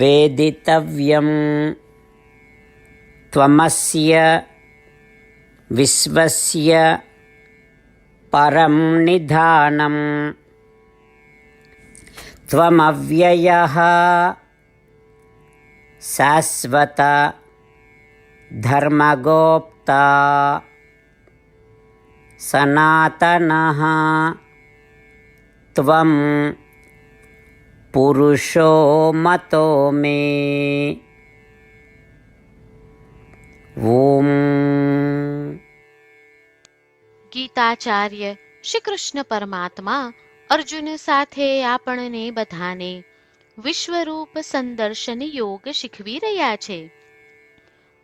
वेदितव्यं त्वमस्य विश्वस्य परं निधानं त्वमव्ययः शाश्वत धर्मगोप्ता सनातनः त्वं પુરુષો મતો મે. ઓમ ગીતાચાર્ય શ્રી કૃષ્ણ પરમાત્મા અર્જુન સાથે આપણને બધાને વિશ્વરૂપ સંદર્શન યોગ શીખવી રહ્યા છે.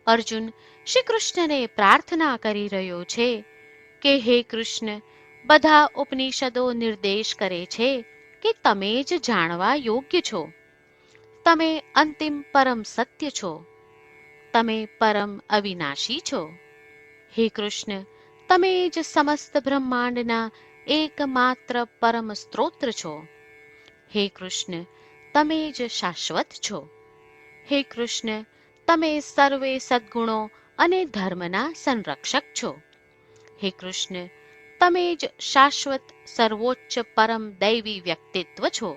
અર્જુન શ્રી કૃષ્ણને પ્રાર્થના કરી રહ્યો છે કે હે કૃષ્ણ, બધા ઉપનિષદો નિર્દેશ કરે છે કે તમે જ જાણવા યોગ્ય છો. તમે અંતિમ પરમ સત્ય છો. તમે પરમ અવિનાશી છો. હે કૃષ્ણ, તમે જ સમસ્ત બ્રહ્માંડના એકમાત્ર પરમ સ્ત્રોત્ર છો. હે કૃષ્ણ, તમે જ શાશ્વત છો. હે કૃષ્ણ, તમે સર્વે સદ્ગુણો અને ધર્મના સંરક્ષક છો. હે કૃષ્ણ તમે જ શાશ્વત સર્વોચ્ચ પરમ દૈવી વ્યક્તિત્વ છો.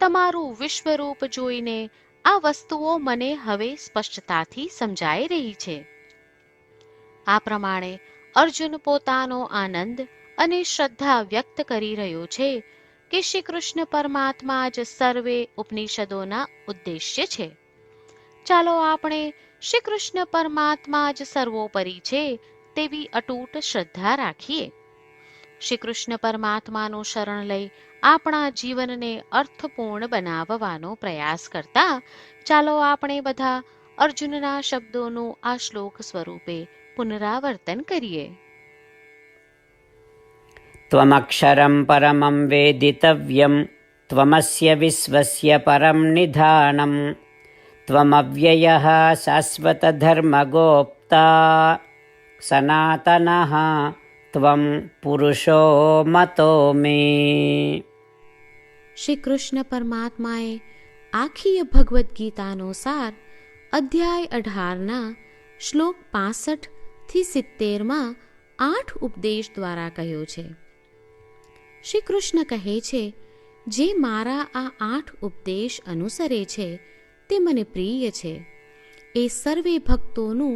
તમારું વિશ્વરૂપ જોઈને આ વસ્તુઓ મને હવે સ્પષ્ટતાથી સમજાઈ રહી છે. આ પ્રમાણે અર્જુન પોતાનો આનંદ અને શ્રદ્ધા વ્યક્ત કરી રહ્યો છે કે શ્રી કૃષ્ણ પરમાત્મા જ સર્વે ઉપનિષદોના ઉદ્દેશ્ય છે. ચાલો આપણે શ્રી કૃષ્ણ પરમાત્મા જ સર્વોપરી છે તેવી અટૂટ શ્રદ્ધા રાખીએ. શ્રી કૃષ્ણ પરમાત્માનું શરણ લઈ આપણા જીવનને અર્થપૂર્ણ બનાવવાનો પ્રયાસ કરતા ચાલો આપણે બધા અર્જુનના શબ્દોનું આ શ્લોક સ્વરૂપે પુનરાવર્તન કરીએ. ત્વમક્ષરમ પરમમ વેદિતવ્યમ, ત્વમસ્ય વિશ્વસ્ય પરમ નિધાનમ, ત્વમવ્યય શાશ્વત ધર્મ ગોપ્તા सनातनः त्वं पुरुषो मतो मे શ્રી કૃષ્ણ પરમાત્માએ આખી ભગવદ્ ગીતાનો સાર અધ્યાય અઢારના શ્લોક પાસઠ થી સિત્તેરમાં આઠ ઉપદેશ દ્વારા કહ્યો છે શ્રી કૃષ્ણ કહે છે જે મારા આ આઠ ઉપદેશ અનુસરે છે તે મને પ્રિય છે એ સર્વે ભક્તોનું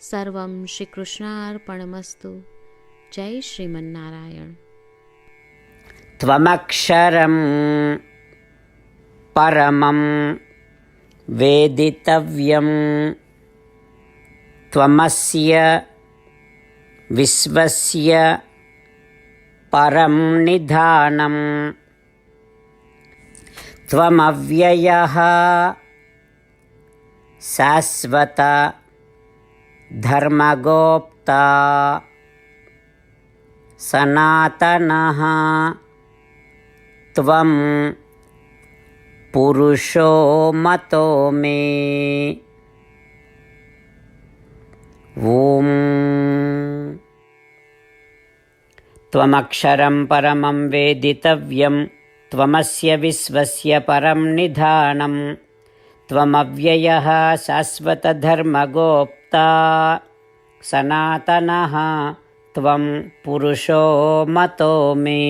सर्वं श्रीकृष्णार्पणमस्तु। जय श्रीमन्नारायण। त्वमक्षरं परमं वेदितव्यं त्वमस्य विश्वस्य परं निधानं त्वमव्ययः शाश्वत धर्मगोप्ता। सनातनः। त्वं पुरुषो मतो मे। ॐ। त्वमक्षरं परमं वेदितव्यं त्वमस्य विश्वस्य परं निधानं त्वमव्ययः शाश्वतधर्मगोप्ता सनातनः त्वं पुरुषो मतो मे